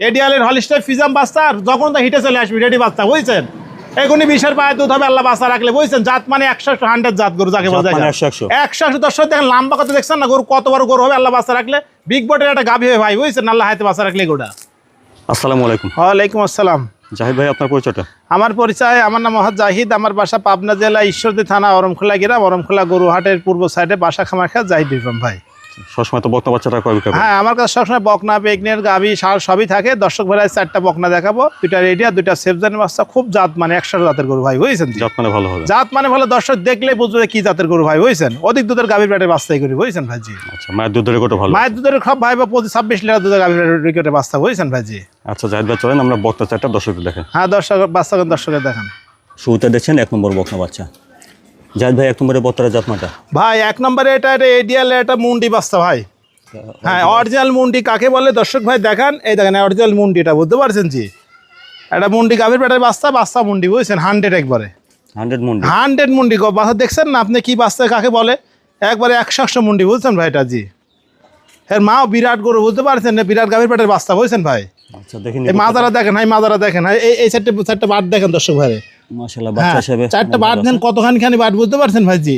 এডিয়ালের হলিস্টার ফিজাম আর যখন তো হিটে চলে আসবি রেডি বাচ্চা বুঝছেন? এখনই বিশের পায়ে দুধ হবে আল্লাহ বাচ্চা রাখলে বুঝছেন? জাত মানে একশো হান্ড্রেড জাত গরু যাকে জাত যায়। মানে 100 একশো। একশো দর্শক দেখেন লম্বা কত দেখছেন না? গরু কত বড় গরু হবে আল্লাহ বাচ্চা রাখলে? বিগ বটের একটা গাভি হবে ভাই বুঝছেন? আল্লাহ হাতে বাচ্চা রাখলে গোটা আসসালামু আলাইকুম। ওয়ালাইকুম আসসালাম। জাহিদ ভাই আপনার পরিচয়টা? আমার পরিচয় আমার নাম মহাদ জাহিদ আমার বাসা পাবনা জেলা ঈশ্বরদী থানা অরমখোলা গ্রাম অরমখোলা গরুহাটের পূর্ব সাইডে বাসা খামাখা জাহিদ ইরফান ভাই। সবসময় তো বক্তা বাচ্চাটা কয় বিক্রি হ্যাঁ আমার কাছে সবসময় বকনা বেগনের গাভি সার সবই থাকে। দর্শক ভাইরাই চারটা বকনা দেখাবো। দুইটা রেডিয়া দুইটা সেফজানের বাচ্চা। খুব জাত মানে একশো জাতের গরু ভাই বুঝছেন জাত মানে ভালো হবে। জাত মানে ভালো। দর্শক দেখলে বুঝবে কি জাতের গরু ভাই বুঝছেন? অধিক দুধের গাভীর পেটে বাচ্চাই করি বুঝছেন ভাইজি? আচ্ছা মায়ের দুধের রেকর্ডও ভালো। মায়ের দুধের সব ভাই বা পঁচিশ ছাব্বিশ লিটার দুধের গাভীর রেকর্ডে বাচ্চা বুঝছেন ভাইজি? আচ্ছা জাহিদ ভাই চলেন আমরা বক্তা চারটা দর্শক দেখেন হ্যাঁ দর্শক বাচ্চা দর্শকের দেখান। শুরুতে দেখছেন এক নম্বর বকনা বাচ্চা। জাহিদ ভাই এক নম্বরে বক্তারা জাতমাটা? ভাই এক নম্বরে এটা এটা এডিয়াল এটা মুন্ডি বাচ্চা ভাই। হ্যাঁ অরিজিনাল মুন্ডি কাকে বলে? দর্শক ভাই দেখান। এই দেখেন অরিজিনাল মুন্ডি এটা বুঝতে পারছেন জি? এটা মুন্ডি গাভীর পেটের বাচ্চা বাচ্চা মুন্ডি বুঝছেন? হান্ড্রেড একবারে। হান্ড্রেড মুন্ডি। হান্ড্রেড মুন্ডি বাচ্চা দেখছেন না? আপনি কি বাচ্চা কাকে বলে? একবারে একশো একশো মুন্ডি বুঝছেন ভাই এটা জি? এর মাও বিরাট গরু বুঝতে পারছেন? না বিরাট গাভীর পেটের বাস্তা বুঝছেন ভাই? আচ্ছা দেখেন এই মাজারা দেখেন হাই মাজারা দেখেন। হাই এই চারটে চারটে বাট দেখেন দর্শক ভাই। মাশাআল্লাহ হ্যাঁ বাচ্চা হিসেবে চারটে বাট দেন কতখানি খানি বাট বুঝতে পারছেন ভাই জি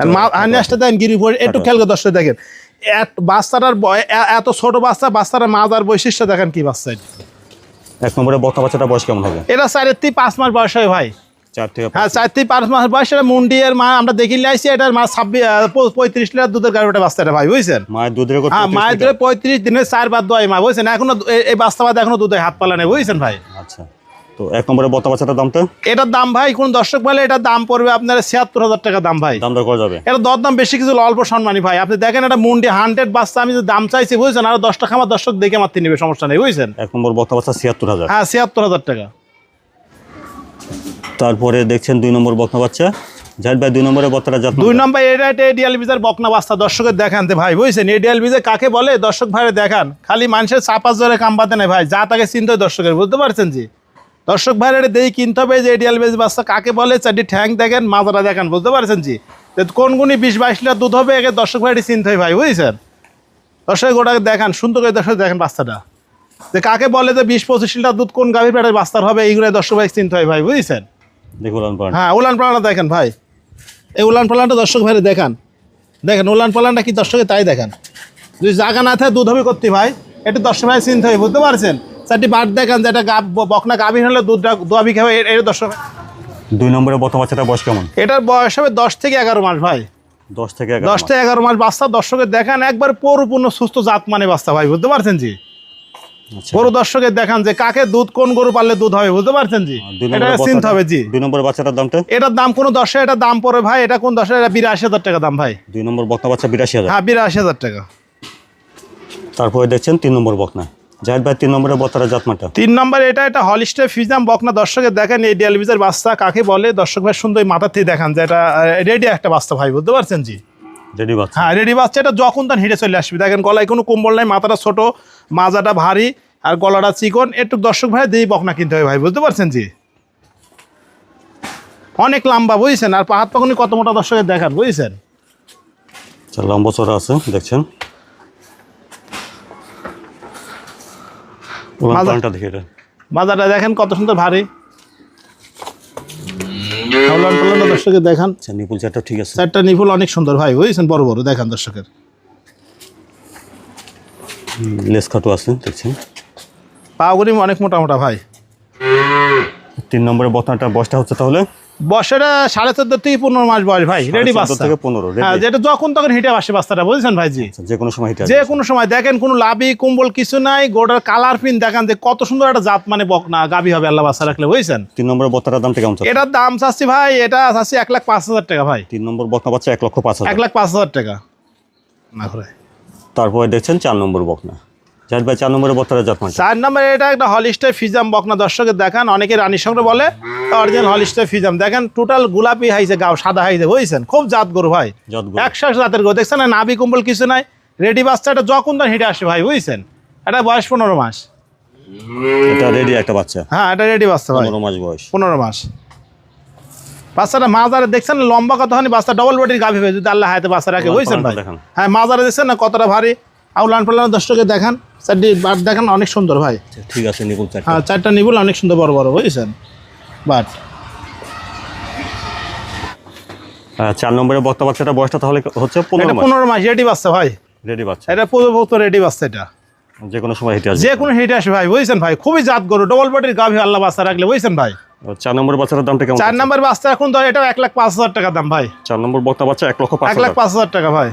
আর মা হানিয়াসটা দেন গিরি পরে একটু খেয়াল করে দর্শক দেখেন। বাচ্চাটার এত ছোট বাচ্চা বাচ্চাটার মাজার বৈশিষ্ট্য দেখেন কি বাচ্চা এক নম্বরে বক্তা বাচ্চাটা বয়স কেমন হবে? এটা চারের থেকে পাঁচ মাস বয়স হয় ভাই। চার হ্যাঁ চার থেকে পাঁচ মাস বয়স এটা মুন্ডি এর মা আমরা দেখি লাইছি এটার মা ছাব্বিশ পঁয়ত্রিশ লিটার দুধের গাড়ি বাচ্চাটা ভাই বুঝছেন? মায়ের দুধের হ্যাঁ মায়ের ধরে পঁয়ত্রিশ দিনের চার বাদ দোয়াই মা বুঝছেন? এখনও এই বাচ্চা বাদ এখনও দুধে হাত পালা নেই বুঝছেন ভাই? আচ্ছা। তো এক নম্বরে বক্তা বাচ্চাটার দামটা? এটার দাম ভাই কোন দর্শক বলে এটার দাম পড়বে আপনার ছিয়াত্তর হাজার টাকা দাম ভাই। দাম করা যাবে। এটা দর দাম বেশি কিছু অল্প সম্মানী ভাই। আপনি দেখেন এটা মুন্ডি হান্ড্রেড বাচ্চা আমি যে দাম চাইছি বুঝছেন? আর দশ টাকা আমার দর্শক দেখে মারতে নেবে সমস্যা নেই বুঝছেন? এক নম্বর বক্তা বাচ্চা ছিয়াত্তর হাজার। হ্যাঁ ছিয়াত্তর হাজার টাকা। তারপরে দেখছেন দুই নম্বর বক্তা বাচ্চা। জাহিদ ভাই দুই নম্বরে বক্তারা জাত দুই নম্বর? এটা এটা এডিয়াল বিজার বকনা বাস্তা দর্শকের দেখান ভাই বুঝছেন? এডিয়াল বিজে কাকে বলে? দর্শক ভাইরে দেখান। খালি মানুষের চাপাস জোরে কাম পাতে নেই ভাই যা তাকে চিনতে হয় দর্শকের বুঝতে পারছেন জি? দর্শক ভাইরে এটা দেই কিনতে হবে যে এডিয়াল বেজ বাচ্চা কাকে বলে? চারটি ঠ্যাং দেখেন মাজারা দেখেন বুঝতে পারছেন জি? তো কোন গুণি বিশ বাইশ লিটার দুধ হবে? একে দর্শক ভাইটি চিনতে হয় ভাই বুঝছেন? দর্শক ওটাকে দেখান সুন্দর করে দর্শক দেখেন বাচ্চাটা। যে কাকে বলে যে বিশ পঁচিশ লিটার দুধ কোন গাভীর পেটের বাস্তার হবে এইগুলো দর্শক ভাই চিনতে হয় ভাই বুঝছেন? হ্যাঁ উলান পালানটা দেখেন ভাই। এই উলান পালানটা দর্শক ভাইরে দেখান। দেখেন উলান পালানটা কি দর্শকে তাই দেখেন। যদি জায়গা না থাকে দুধ হবে করতে ভাই? একটু দর্শক ভাই চিনতে হয় বুঝতে পারছেন? চারটি বাট দেখান যে একটা গাব বকনা গাভী হলে দুধটা দোয়াবি খাবে এটা দর্শক। দুই নম্বরে বক্তা বাচ্চাটা বয়স কেমন? এটার বয়স হবে দশ থেকে এগারো মাস ভাই। দশ থেকে দশ থেকে এগারো মাস বাচ্চা দর্শকের দেখান একবার পরিপূর্ণ সুস্থ জাত মানে বাচ্চা ভাই বুঝতে পারছেন জি? আচ্ছা। গরু দর্শকের দেখান যে কাকে দুধ কোন গরু পারলে দুধ হবে বুঝতে পারছেন জি? এটা নম্বরে হবে জি। দুই নম্বর বাচ্চাটার দামটা? এটার দাম কোনো দশে এটা দাম পড়ে ভাই এটা কোন দশে এটা বিরাশি হাজার টাকা দাম ভাই। দুই নম্বর বক্তা বাচ্চা বিরাশি হাজার। হ্যাঁ বিরাশি হাজার টাকা। তারপরে দেখছেন তিন নম্বর বকনা। জাহিদ ভাই তিন নম্বরে বক্তারা জাতমাটা। তিন নম্বর এটা এটা হলিস্টে ফিজাম বকনা। দেখেন এই বাচ্চা কাকে বলে? দর্শক ভাই সুন্দর দেখান যে এটা রেডি একটা বাচ্চা ভাই বুঝতে পারছেন জি? রেডি বাচ্চা। হ্যাঁ রেডি বাচ্চা এটা যখন তখন হিটে চলে আসবে। দেখেন গলায় কোনো কম্বল নাই মাথাটা ছোট মাজাটা ভারী আর গলাটা চিকন। একটু দর্শক ভাই দিয়ে বকনা কিনতে হবে ভাই বুঝতে পারছেন জি? অনেক লম্বা বুঝছেন? আর পাহাড় তখনই কত মোটা দর্শকের দেখান বুঝছেন? আচ্ছা লম্বা চড়া আছে দেখছেন উলান মাথা- পালানটা দেখে এটা মাজাটা দেখেন কত সুন্দর ভারী। হাওলান দর্শকের দেখান। আচ্ছা নিপুল চারটা ঠিক আছে। চারটা নিফুল অনেক সুন্দর ভাই বুঝছেন? বড় বড় দেখান দর্শকের। লেস খাটো আছে দেখছেন? পাগুলি অনেক মোটা মোটা ভাই। তিন নম্বরে বকনাটা বস্তা হচ্ছে তাহলে? বছরে সাড়ে চোদ্দ থেকে পনেরো মাস বয়স ভাই রেডি 14 বাচ্চা। থেকে 15 ready। হ্যাঁ যেটা যখন তখন হিটে আসে বাচ্চাটা বুঝছেন ভাই জি আচ্ছা, যে কোনো সময় যে কোনো সময়। দেখেন কোনো লাভি কুম্বল কিছু নাই গোটার কালার পিন দেখান যে কত সুন্দর একটা জাত মানে বক না গাবি হবে আল্লাহ বাচ্চা রাখলে বুঝছেন? তিন নম্বরে বক্তাটার দামটা কেমন এটার দাম চাচ্ছি ভাই এটা চাচ্ছি এক লাখ পাঁচ হাজার টাকা ভাই। তিন নম্বর বকনা বাচ্চা এক লক্ষ পাঁচ হাজার। এক লাখ পাঁচ হাজার টাকা। না করে। তারপরে দেখছেন চার নম্বর বকনা। জাহিদ ভাই চার নম্বরে বক্তারা জাতমাটা চার নম্বর এটা একটা হলিস্টার ফিজাম বকনা দর্শকের দেখান অনেকে রানী সঙ্গে বলে অরিজিনাল হলিস্টার ফিজাম। দেখেন টোটাল গোলাপি হাইছে গাও সাদা হাইছে বুঝছেন? খুব জাত গরু ভাই। একশো জাতের গরু দেখছেন না? নাভি কুম্বল কিছু নাই। রেডি বাচ্চাটা যখন তখন হিটে আসে ভাই বুঝছেন? এটা বয়স পনেরো মাস। এটা রেডি একটা বাচ্চা। হ্যাঁ এটা রেডি বাচ্চা ভাই। পনেরো মাস বয়স। পনেরো মাস। বাচ্চাটা মাজারে দেখছেন লম্বা কতখানি বাচ্চা ডবল বডির গাভি হয়ে যদি আল্লাহ হাতে বাচ্চা রাখে বুঝছেন ভাই? হ্যাঁ মাজারে দেখছেন না কতটা ভারী? আউলান পালান দর্শকের দেখান। চারটি বাট দেখেন অনেক সুন্দর ভাই। ঠিক আছে নিবুল হ্যাঁ চারটা নিবুল অনেক সুন্দর বড় বড় বুঝেছেন? বাট। চার নম্বরের বক্তা বাচ্চাটা বয়সটা তাহলে হচ্ছে পনেরো মাস। পনেরো মাস রেডি বাচ্চা ভাই। রেডি বাচ্চা। এটা পূর্বভুক্ত রেডি বাচ্চা এটা। যে কোনো সময় হেঁটে আসবে। যে কোনো হিটে আসে ভাই বুঝছেন ভাই? খুবই জাত গরু ডবল বডির গাভী আল্লাহ বাচ্চা রাখলে বুঝছেন ভাই? চার নম্বর বাচ্চাটার দামটা কেমন চার নাম্বার বাচ্চা এখন ধর এটা এক লাখ পাঁচ হাজার টাকা দাম ভাই। চার নম্বর বক্তা বাচ্চা এক লক্ষ এক লাখ পাঁচ হাজার টাকা ভাই।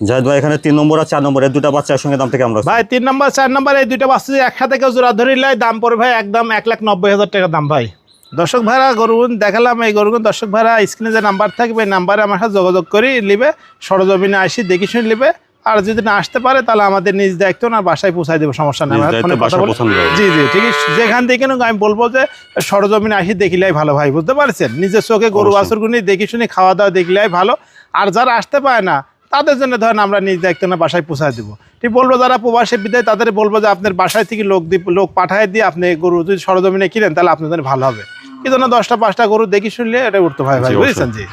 জাহিদ ভাই এখানে তিন নম্বর আর চার নম্বর এই দুটা বাচ্চার সঙ্গে দাম থেকে আমরা ভাই তিন নম্বর চার নম্বর এই দুইটা বাচ্চা যদি একসাথে কেউ জোড়া ধরে নিলে দাম পড়ে ভাই একদম এক লাখ নব্বই হাজার টাকা দাম ভাই। দর্শক ভাড়া গরুগুন দেখালাম এই গরুগুন দর্শক ভাড়া স্ক্রিনে যে নাম্বার থাকবে নাম্বারে আমার সাথে যোগাযোগ করি নিবে সরজমিনে আসি দেখি শুনে নিবে। আর যদি না আসতে পারে তাহলে আমাদের নিজ দায়িত্ব না বাসায় পৌঁছাই দেবো সমস্যা নেই। আমার ফোনে কথা বাসায় বলে- পৌঁছানো জি জি ঠিক আছে। যেখান থেকে আমি বলব যে সরজমিনে আসি দেখিলেই ভালো ভাই বুঝতে পারছেন? নিজের চোখে গরু। বাছুরগুনি দেখি শুনে খাওয়া দাওয়া দেখলেই ভালো। আর যারা আসতে পারে না তাদের জন্য ধরেন আমরা নিজ দায়িত্ব না বাসায় পৌঁছায় দেবো। ঠিক বলব যারা প্রবাসী বিদায় তাদের বলব যে আপনার বাসায় থেকে লোক দিয়ে লোক পাঠায় দিয়ে আপনি গরু যদি সরজমিনে কিনেন তাহলে আপনাদের ভালো হবে। কি জন্য দশটা পাঁচটা গরু দেখি শুনলে এটা উঠতে ভাই ভাই। বুঝেছেন জি?